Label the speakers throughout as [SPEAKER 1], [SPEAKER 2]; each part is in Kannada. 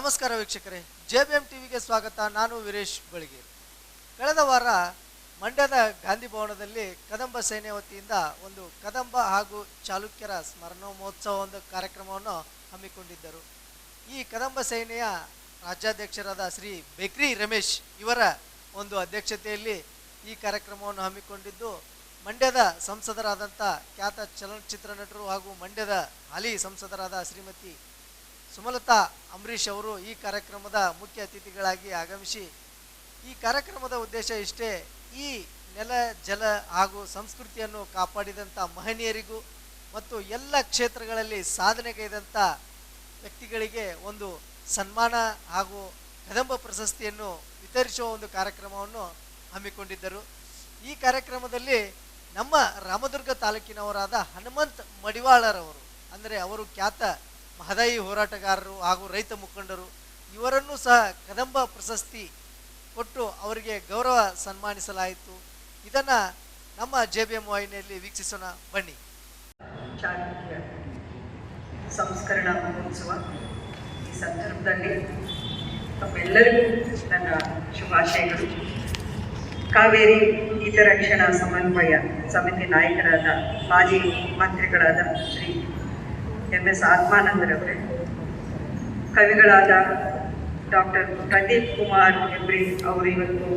[SPEAKER 1] ನಮಸ್ಕಾರ ವೀಕ್ಷಕರೇ. ಜೆ ಬಿ ಎಂ ಟಿವಿಗೆ ಸ್ವಾಗತ. ನಾನು ವೀರೇಶ್ ಬೆಳಗೇರಿ ಕಳೆದ ವಾರ ಮಂಡ್ಯದ ಗಾಂಧಿ ಭವನದಲ್ಲಿ ಕದಂಬ ಸೇನೆ ವತಿಯಿಂದ ಒಂದು ಕದಂಬ ಹಾಗೂ ಚಾಲುಕ್ಯರ ಸ್ಮರಣ ಮಹೋತ್ಸವ ಒಂದು ಕಾರ್ಯಕ್ರಮವನ್ನು ಹಮ್ಮಿಕೊಂಡಿದ್ದರು. ಈ ಕದಂಬ ಸೇನೆಯ ರಾಜ್ಯಾಧ್ಯಕ್ಷರಾದ ಶ್ರೀ ಬೆಕ್ರಿ ರಮೇಶ್ ಇವರ ಒಂದು ಅಧ್ಯಕ್ಷತೆಯಲ್ಲಿ ಈ ಕಾರ್ಯಕ್ರಮವನ್ನು ಹಮ್ಮಿಕೊಂಡಿದ್ದು, ಮಂಡ್ಯದ ಸಂಸದರಾದಂಥ ಖ್ಯಾತ ಚಲನಚಿತ್ರ ನಟರು ಹಾಗೂ ಮಂಡ್ಯದ ಹಾಲಿ ಸಂಸದರಾದ ಶ್ರೀಮತಿ ಸುಮಲತಾ ಅಂಬರೀಷ್ ಅವರು ಈ ಕಾರ್ಯಕ್ರಮದ ಮುಖ್ಯ ಅತಿಥಿಗಳಾಗಿ ಆಗಮಿಸಿ, ಈ ಕಾರ್ಯಕ್ರಮದ ಉದ್ದೇಶ ಇಷ್ಟೇ, ಈ ನೆಲ, ಜಲ ಹಾಗೂ ಸಂಸ್ಕೃತಿಯನ್ನು ಕಾಪಾಡಿದಂಥ ಮಹನೀಯರಿಗೂ ಮತ್ತು ಎಲ್ಲ ಕ್ಷೇತ್ರಗಳಲ್ಲಿ ಸಾಧನೆಗೈದಂಥ ವ್ಯಕ್ತಿಗಳಿಗೆ ಒಂದು ಸನ್ಮಾನ ಹಾಗೂ ಕದಂಬ ಪ್ರಶಸ್ತಿಯನ್ನು ವಿತರಿಸುವ ಒಂದು ಕಾರ್ಯಕ್ರಮವನ್ನು ಹಮ್ಮಿಕೊಂಡಿದ್ದರು. ಈ ಕಾರ್ಯಕ್ರಮದಲ್ಲಿ ನಮ್ಮ ರಾಮದುರ್ಗ ತಾಲೂಕಿನವರಾದ ಹನುಮಂತ್ ಮಡಿವಾಳರವರು, ಅಂದರೆ ಅವರು ಖ್ಯಾತ ಮಹದಾಯಿ ಹೋರಾಟಗಾರರು ಹಾಗೂ ರೈತ ಮುಖಂಡರು ಇವರನ್ನು ಸಹ ಕದಂಬ ಪ್ರಶಸ್ತಿ ಕೊಟ್ಟು ಅವರಿಗೆ ಗೌರವ ಸನ್ಮಾನಿಸಲಾಯಿತು. ಇದನ್ನು ನಮ್ಮ ಜೆ ಬಿ ಎಂ ವಾಹಿನಿಯಲ್ಲಿ ವೀಕ್ಷಿಸೋಣ. ಬನ್ನಿ.
[SPEAKER 2] ಚಾಲುಕ್ಯ ಸಂಸ್ಕರಣ ಮಹೋತ್ಸವ. ಈ ಸಂದರ್ಭದಲ್ಲಿ ತಮ್ಮೆಲ್ಲರಿಗೂ ನನ್ನ ಶುಭಾಶಯಗಳು. ಕಾವೇರಿ ಹಿತರಕ್ಷಣಾ ಸಮನ್ವಯ ಸಮಿತಿ ನಾಯಕರಾದ ಮಾಜಿ ಮಂತ್ರಿಗಳಾದ ಶ್ರೀ ಎಂ ಎಸ್ ಆತ್ಮಾನಂದರವರೇ ಕವಿಗಳಾದ ಡಾಕ್ಟರ್ ಪ್ರದೀಪ್ ಕುಮಾರ್ ಹೆಬ್ರಿ ಅವರು ಇವತ್ತು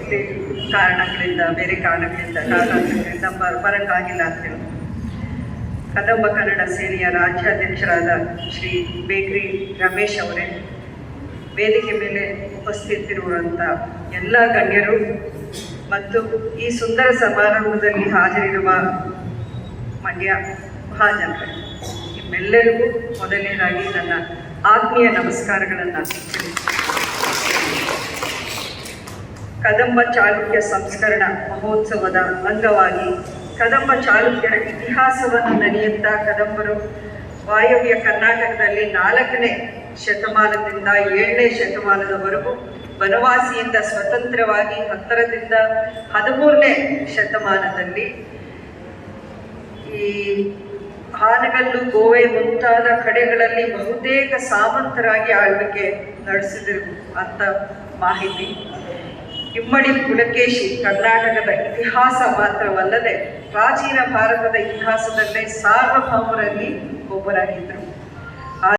[SPEAKER 2] ಇಲ್ಲಿ ಕಾರಣಗಳಿಂದ, ಬೇರೆ ಕಾರಣಗಳಿಂದ ಕಾರಣಗಳಿಂದ ಬರ ಬರಕ್ಕಾಗಿಲ್ಲ ಅಂತ ಕದಂಬ ಕನ್ನಡ ಸೇನೆಯ ರಾಜ್ಯಾಧ್ಯಕ್ಷರಾದ ಶ್ರೀ ಬೇಕ್ರಿ ರಮೇಶ್ ಅವರೇ, ವೇದಿಕೆ ಮೇಲೆ ಉಪಸ್ಥಿತಿರುವಂಥ ಎಲ್ಲ ಗಣ್ಯರು ಮತ್ತು ಈ ಸುಂದರ ಸಮಾರಂಭದಲ್ಲಿ ಹಾಜರಿರುವ ಮಂಡ್ಯ ಮಹಾಜನರೇ ನಿಮ್ಮೆಲ್ಲರಿಗೂ ಮೊದಲನೇದಾಗಿ ನನ್ನ ಆತ್ಮೀಯ ನಮಸ್ಕಾರಗಳನ್ನು ಕದಂಬ ಚಾಲುಕ್ಯ ಸಂಸ್ಕರಣ ಮಹೋತ್ಸವದ ಅಂಗವಾಗಿ ಕದಂಬ ಚಾಲುಕ್ಯರ ಇತಿಹಾಸವನ್ನು ನಡೆಯುತ್ತಾ ಕದಂಬರು ವಾಯವ್ಯ ಕರ್ನಾಟಕದಲ್ಲಿ ನಾಲ್ಕನೇ ಶತಮಾನದಿಂದ ಏಳನೇ ಶತಮಾನದವರೆಗೂ ಬನವಾಸಿಯಿಂದ ಸ್ವತಂತ್ರವಾಗಿ ಹತ್ತರದಿಂದ ಹದಿಮೂರನೇ ಶತಮಾನದಲ್ಲಿ ಈ ಹಾನಗಲ್ಲು ಗೋವೆ ಮುಂತಾದ ಕಡೆಗಳಲ್ಲಿ ಬಹುತೇಕ ಸಾಮಂತರಾಗಿ ಆಳ್ವಿಕೆ ನಡೆಸಿದರು ಅಂತ ಮಾಹಿತಿ. ಇಮ್ಮಡಿ ಪುಲಕೇಶಿ ಕರ್ನಾಟಕದ ಇತಿಹಾಸ ಮಾತ್ರವಲ್ಲದೆ ಪ್ರಾಚೀನ ಭಾರತದ ಇತಿಹಾಸದಲ್ಲೇ ಸಾರ್ವಭೌಮರಲ್ಲಿ ಒಬ್ಬರಾಗಿದ್ದರು.